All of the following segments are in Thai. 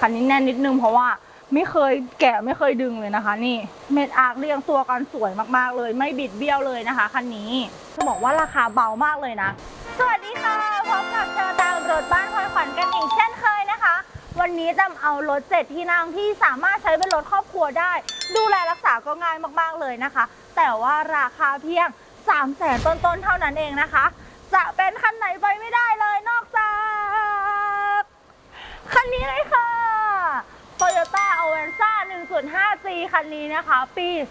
คันนี้แน่นนิดนึงเพราะว่าไม่เคยแกะไม่เคยดึงเลยนะคะ นี่เม็ดอาร์คเรียงตัวกันสวยมากๆเลย ไม่บิดเบี้ยวเลยนะคะคันนี้จะบอกว่าราคาเบามากเลยนะ สวัสดีค่ะพบกับเชอตามรถบ้านพลอยขวัญกันอีกเช่นเคยนะคะ วันนี้จำเอารถเจ็ดที่นั่งที่สามารถใช้เป็นรถครอบครัวได้ ดูแลรักษาก็ง่ายมากๆเลยนะคะ แต่ว่าราคาเพียง3 0 0แสนต้นๆเท่านั้นเองนะคะ จะเป็นคันไหนไปไม่ได้เลยนอกจากคันนี้เลยค่ะ Toyota Avanza 1.5G คันนี้นะคะ ปี 12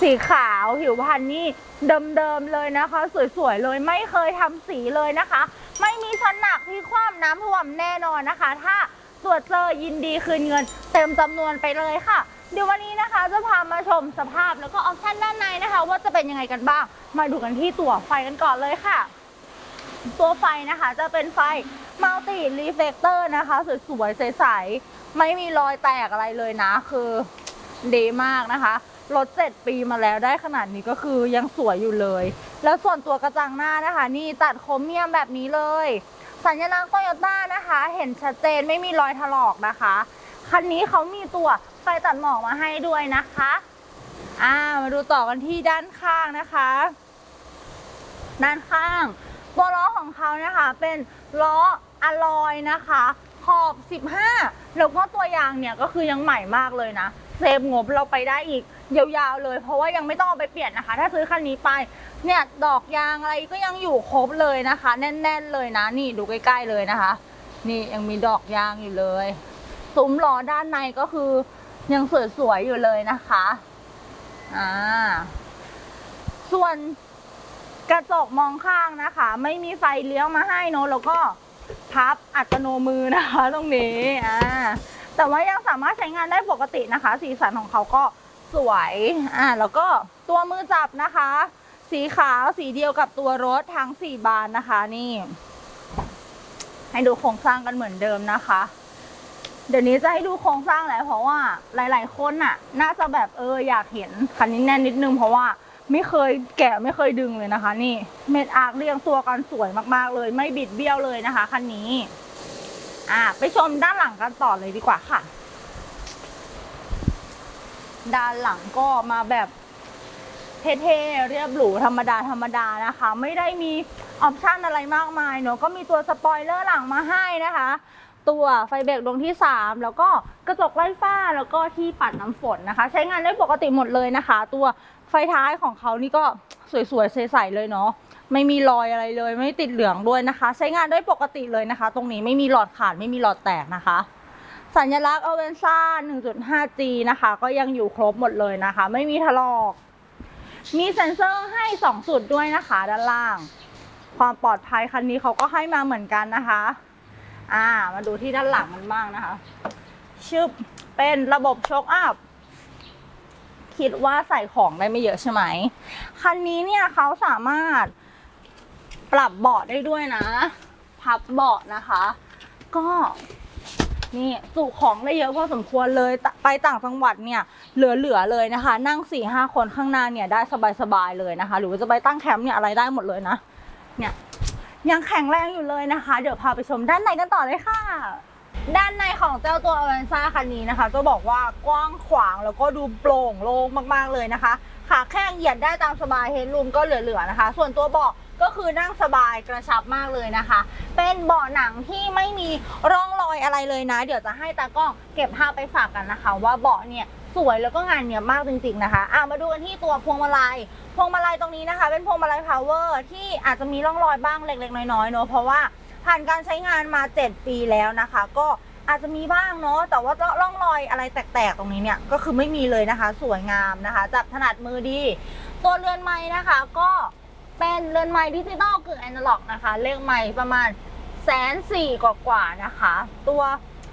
สีขาวผิวพรรณนี่เดิมๆเลยนะคะ สวยๆเลยไม่เคยทำสีเลยนะคะ ไม่มีชั้นหนักที่คว่ำน้ำท่วมแน่นอนนะคะ ถ้าตรวจเจอยินดีคืนเงิน เต็มจำนวนไปเลยค่ะ เดี๋ยววันนี้นะคะจะพามาชมสภาพแล้วก็ออปชั่นด้านในนะคะ ว่าจะเป็นยังไงกันบ้าง มาดูกันที่ตัวไฟกันก่อนเลยค่ะ ตัวไฟนะคะจะเป็นไฟมัลติรีเฟกเตอร์นะคะสวยๆใสๆไม่มีรอยแตกอะไรเลยนะ คือดีมากนะคะรถ7ปีมาแล้วได้ขนาดนี้ก็คือยังสวยอยู่เลย แล้วส่วนตัวกระจังหน้านะคะ นี่ตัดโครเมียมแบบนี้เลย สัญลักษณ์โตโยต้านะคะ เห็นชัดเจนไม่มีรอยถลอกนะคะ คันนี้เขามีตัวไฟตัดหมอกมาให้ด้วยนะคะอ่ามาดูต่อกันที่ด้านข้างนะคะ ด้านข้างตัวล้อของเขานะคะเป็นล้ออะลอยนะคะขอบ 15 แล้วก็ตัวยางเนี่ยก็คือยังใหม่มากเลยนะเซฟงบเราไปได้อีกยาวๆเลย เพราะว่ายังไม่ต้องเอาไปเปลี่ยนนะคะ ถ้าซื้อคันนี้ไปเนี่ยดอกยางอะไรก็ยังอยู่ครบเลยนะคะ แน่น ๆเลยนะ นี่ดูใกล้ๆเลยนะคะ นี่ยังมีดอกยางอยู่เลย ซุ้มล้อด้านในก็คือยังสวยๆอยู่เลยนะคะอ่าส่วนกระจกมองข้างนะคะ ไม่มีไฟเลี้ยวมาให้เนอะแล้วก็พับอัตโนมือนะคะตรงนี้อ่าแต่ว่ายังสามารถใช้งานได้ปกตินะคะ สีสันของเขาก็สวยอ่าแล้วก็ตัวมือจับนะคะ สีขาวสีเดียวกับตัวรถทั้งสี่บานนะคะนี่ ให้ดูโครงสร้างกันเหมือนเดิมนะคะ เดี๋ยวนี้จะให้ดูโครงสร้างแหละเพราะว่าหลาย ๆ คนน่ะ น่าจะแบบเอออยากเห็นคันนี้แน่นนิดนึงเพราะว่าไม่เคยแกะไม่เคยดึงเลยนะคะ นี่เม็ดอาร์คเรียงตัวกันสวยมากๆเลย ไม่บิดเบี้ยวเลยนะคะคันนี้ อ่า ไปชมด้านหลังกันต่อเลยดีกว่าค่ะ ด้านหลังก็มาแบบเท่ๆเรียบหรูธรรมดาธรรมดานะคะ ไม่ได้มีออปชันอะไรมากมายเนอะก็มีตัวสปอยเลอร์หลังมาให้นะคะ ตัวไฟเบรกดวงที่ 3 แล้วก็กระจกไล่ฟ้าแล้วก็ที่ปัดน้ำฝนนะคะ ใช้งานได้ปกติหมดเลยนะคะ ตัวไฟท้ายของเขานี่ก็สวยๆใสๆเลยเนาะไม่มีรอยอะไรเลย ไม่ติดเหลืองด้วยนะคะ ใช้งานได้ปกติเลยนะคะ ตรงนี้ไม่มีหลอดขาดไม่มีหลอดแตกนะคะ สัญลักษณ์ a v e n z a 1.5G นะคะ ก็ยังอยู่ครบหมดเลยนะคะ ไม่มีถลอก มีเซ็นเซอร์ให้ 2 จุดด้วยนะคะ ด้านล่าง ความปลอดภัยคันนี้เขาก็ให้มาเหมือนกันนะคะ อ่า มาดูที่ด้านหลังกันบ้างนะคะ ชึบ เป็นระบบโชคอัพ คิดว่าใส่ของได้ไม่เยอะใช่ไหม คันนี้เนี่ยเขาสามารถปรับเบาะได้ด้วยนะ พับเบาะนะคะ ก็นี่จุของได้เยอะพอสมควรเลยไปต่างจังหวัดเนี่ยเหลือๆเลยนะคะ นั่ง4ี่ห้าคนข้างหน้าเนี่ยได้สบายๆเลยนะคะ หรือว่าจะไปตั้งแคมป์เนี่ยอะไรได้หมดเลยนะ เนี่ย ยังแข็งแรงอยู่เลยนะคะ เดี๋ยวพาไปชมด้านในกันต่อเลยค่ะ ด้านในของเจ้าตัว a v a n z a คันนี้นะคะจะบอกว่ากว้างขวางแล้วก็ดูโปร่งโล่งมากๆเลยนะคะ ขาแข้งเหยียดได้ตามสบายเฮดรูมก็เหลือๆนะคะ ส่วนตัวเบาะก็คือนั่งสบายกระชับมากเลยนะคะ เป็นเบาะหนังที่ไม่มีร่องรอยอะไรเลยนะ เดี๋ยวจะให้ตากล้องเก็บภาพไปฝากกันนะคะ ว่าเบาะเนี่ย สวยแล้วก็งานเนี้ยมากจริงๆนะคะอะมาดูกันที่ตัวพวงมาลัย พวงมาลัยตรงนี้นะคะ เป็นพวงมาลัยพาวเวอร์ที่อาจจะมีร่องรอยบ้างเล็กๆ น้อยๆเนอะเพราะว่าผ่านการใช้งานมา 7 ปีแล้วนะคะ ก็อาจจะมีบ้างเนาะแต่ว่าร่องรอยอะไรแตกๆตรงนี้เนี่ยก็คือไม่มีเลยนะคะ สวยงามนะคะ จับถนัดมือดี ตัวเรือนไม้นะคะ ก็เป็นเรือนไม้ดิจิตอลกึ่งแอนะล็อกนะคะ เลขไม้ประมาณแสนสี่กว่าๆนะคะ ตัว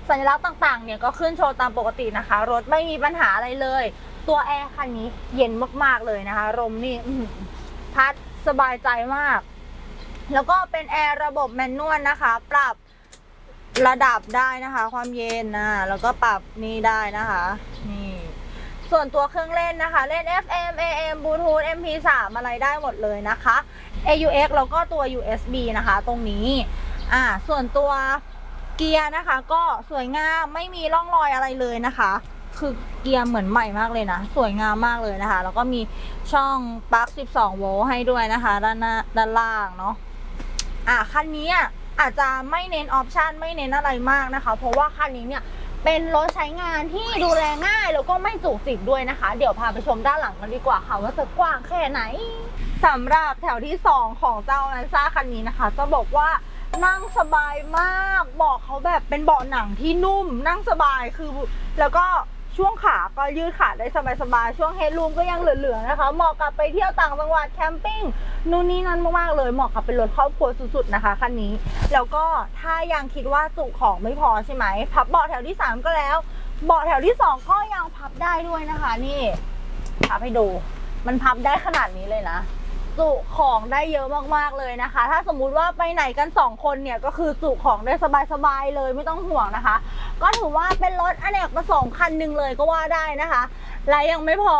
สัญลักษณ์ต่างๆ เนี่ยก็ขึ้นโชว์ตามปกตินะคะ รถไม่มีปัญหาอะไรเลย ตัวแอร์คันนี้เย็นมากๆเลยนะคะลมนี่พัดสบายใจมาก แล้วก็เป็นแอร์ระบบแมนนวลนะคะ ปรับระดับได้นะคะ ความเย็นนะแล้วก็ปรับนี่ได้นะคะนี่ส่วนตัวเครื่องเล่นนะคะ เล่น FM AM Bluetooth MP3 อะไรได้หมดเลยนะคะ AUX แล้วก็ตัว USB นะคะ ตรงนี้อ่าส่วนตัว เกียร์นะคะ ก็สวยงามไม่มีร่องรอยอะไรเลยนะคะ คือเกียร์เหมือนใหม่มากเลยนะ สวยงามมากเลยนะคะ แล้วก็มีช่องปลั๊ก 12 โวลต์ให้ด้วยนะคะ ด้านหน้าด้านล่างเนาะอะคันนี้อาจจะไม่เน้นออปชันไม่เน้นอะไรมากนะคะ เพราะว่าคันนี้เนี่ยเป็นรถใช้งานที่ดูแลง่ายแล้วก็ไม่จุกจิกด้วยนะคะ เดี๋ยวพาไปชมด้านหลังกันดีกว่าค่ะ ว่าจะกว้างแค่ไหนสำหรับแถวที่ 2 ของเจ้าแลนซ่าคันนี้นะคะ จะบอกว่า นั่งสบายมากเบาะเขาแบบเป็นเบาะหนังที่นุ่ม นั่งสบายคือ แล้วก็ช่วงขาก็ยืดขาได้สบายๆช่วงเฮดรูมก็ยังเหลือๆนะคะ เหมาะกับไปเที่ยวต่างจังหวัดแคมปิ้งนู่นนี่นั่นมากๆเลยเหมาะกับเป็นรถครอบครัวสุดๆนะคะคันนี้ แล้วก็ถ้ายังคิดว่าจุของไม่พอใช่ไหมพับเบาะแถวที่ 3 ก็แล้ว เบาะแถวที่ 2 ก็ยังพับได้ด้วยนะคะ นี่พับให้ดู มันพับได้ขนาดนี้เลยนะ จุของได้เยอะมากๆเลยนะคะ ถ้าสมมุติว่าไปไหนกัน 2 คนเนี่ยก็คือจุของได้สบายๆเลยไม่ต้องห่วงนะคะ ก็ถือว่าเป็นรถอเนกประสงค์คันหนึ่งเลยก็ว่าได้นะคะ และยังไม่พอ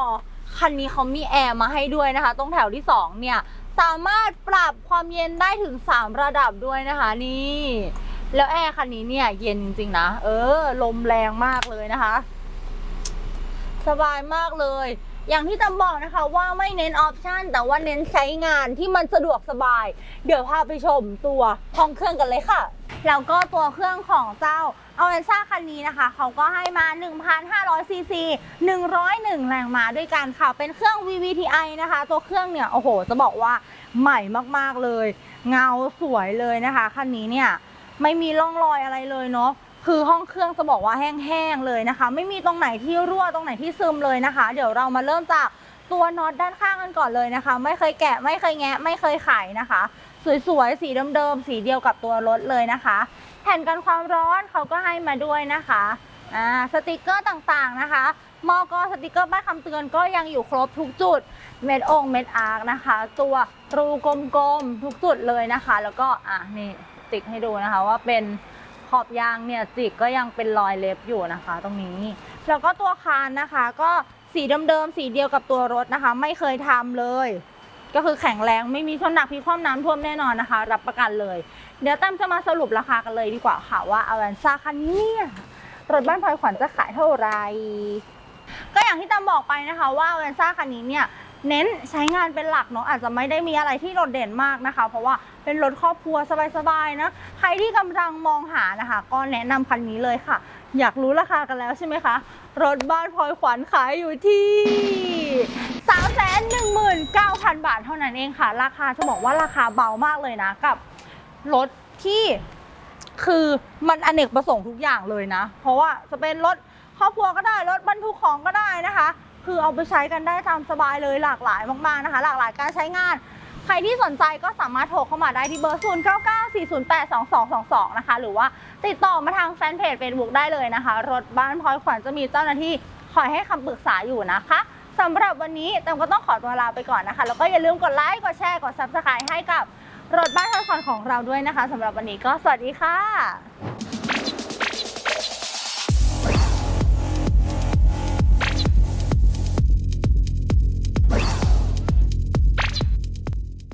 คันนี้เขามีแอร์มาให้ด้วยนะคะ ตรงแถวที่ 2 เนี่ยสามารถปรับความเย็นได้ถึง 3 ระดับด้วยนะคะนี่ แล้วแอร์คันนี้เนี่ยเย็นจริงๆนะ เออ ลมแรงมากเลยนะคะ สบายมากเลย อย่างที่จำบอกนะคะว่าไม่เน้นออปชันแต่ว่าเน้นใช้งานที่มันสะดวกสบาย เดี๋ยวพาไปชมตัวห้องเครื่องกันเลยค่ะ แล้วก็ตัวเครื่องของเจ้าเอาเอนซ่าคันนี้นะคะ เขาก็ให้มา 1,500 ซีซี 101 แรงม้าด้วยกันค่ะ เป็นเครื่อง VVTi นะคะ ตัวเครื่องเนี่ย โอ้โห จะบอกว่าใหม่มากๆเลย เงาสวยเลยนะคะ คันนี้เนี่ย ไม่มีร่องรอยอะไรเลยเนาะ คือห้องเครื่องจะบอกว่าแห้งๆเลยนะคะ ไม่มีตรงไหนที่รั่วตรงไหนที่ซึมเลยนะคะ เดี๋ยวเรามาเริ่มจากตัวน็อตด้านข้างกันก่อนเลยนะคะ ไม่เคยแกะไม่เคยแงะ ไม่เคยไขนะคะ สวยๆสีเดิมๆสีเดียวกับตัวรถเลยนะคะ แผ่นกันความร้อนเขาก็ให้มาด้วยนะคะอ่าสติกเกอร์ต่างๆนะคะมอกสติกเกอร์ป้ายคำเตือนก็ยังอยู่ครบทุกจุด เม็ดองเม็ดอาร์คนะคะ ตัวรูกลมๆทุกจุดเลยนะคะ แล้วก็อะนี่ติกให้ดูนะคะว่าเป็น ขอบยางเนี่ยจิกก็ยังเป็นรอยเล็บอยู่นะคะ ตรงนี้ แล้วก็ตัวคานนะคะ ก็สีเดิมๆสีเดียวกับตัวรถนะคะ ไม่เคยทำเลย ก็คือแข็งแรงไม่มีชนหนักพิคว่ำน้ำท่วมแน่นอนนะคะ รับประกันเลย เดี๋ยวตั้มจะมาสรุปราคากันเลยดีกว่าค่ะว่าอ v วนซ่าคันนี้เนี่ยรถบ้านพลอยขวัญจะขายเท่าไหร่ก็อย่างที่ตั้มบอกไปนะคะว่าอ v วนซ่าคันนี้เนี่ย เน้นใช้งานเป็นหลักเนาะอาจจะไม่ได้มีอะไรที่โดดเด่นมากนะคะ เพราะว่าเป็นรถครอบครัวสบายๆนะใครที่กำลังมองหานะคะ ก็แนะนำคันนี้เลยค่ะ อยากรู้ราคากันแล้วใช่ไหมคะรถบ้านพลอยขวัญขายอยู่ที่3 1 9 0 0 0 บาทเท่านั้นเองค่ะ ราคาจะบอกว่าราคาเบามากเลยนะกับรถที่คือมันอเนกประสงค์ทุกอย่างเลยนะ เพราะว่าจะเป็นรถครอบครัวก็ได้รถบรรทุกของก็ได้นะคะ คือเอาไปใช้กันได้ตามสบายเลยหลากหลายมากๆนะคะ หลากหลายการใช้งาน ใครที่สนใจก็สามารถโทรเข้ามาได้ที่เบอร์ 0 9 9 4 0 8 2 2 2 2 นะคะ หรือว่าติดต่อมาทางแฟนเพจ Facebook ได้เลยนะคะ รถบ้านพลอยขวัญจะมีเจ้าหน้าที่คอยให้คำปรึกษาอยู่นะคะสำหรับวันนี้แตมก็ต้องขอตัวลาไปก่อนนะคะ แล้วก็อย่าลืมกดไลค์ กดแชร์ กด Subscribe ให้กับรถบ้านพลอยขวัญของเราด้วยนะคะสำหรับวันนี้ก็สวัสดีค่ะ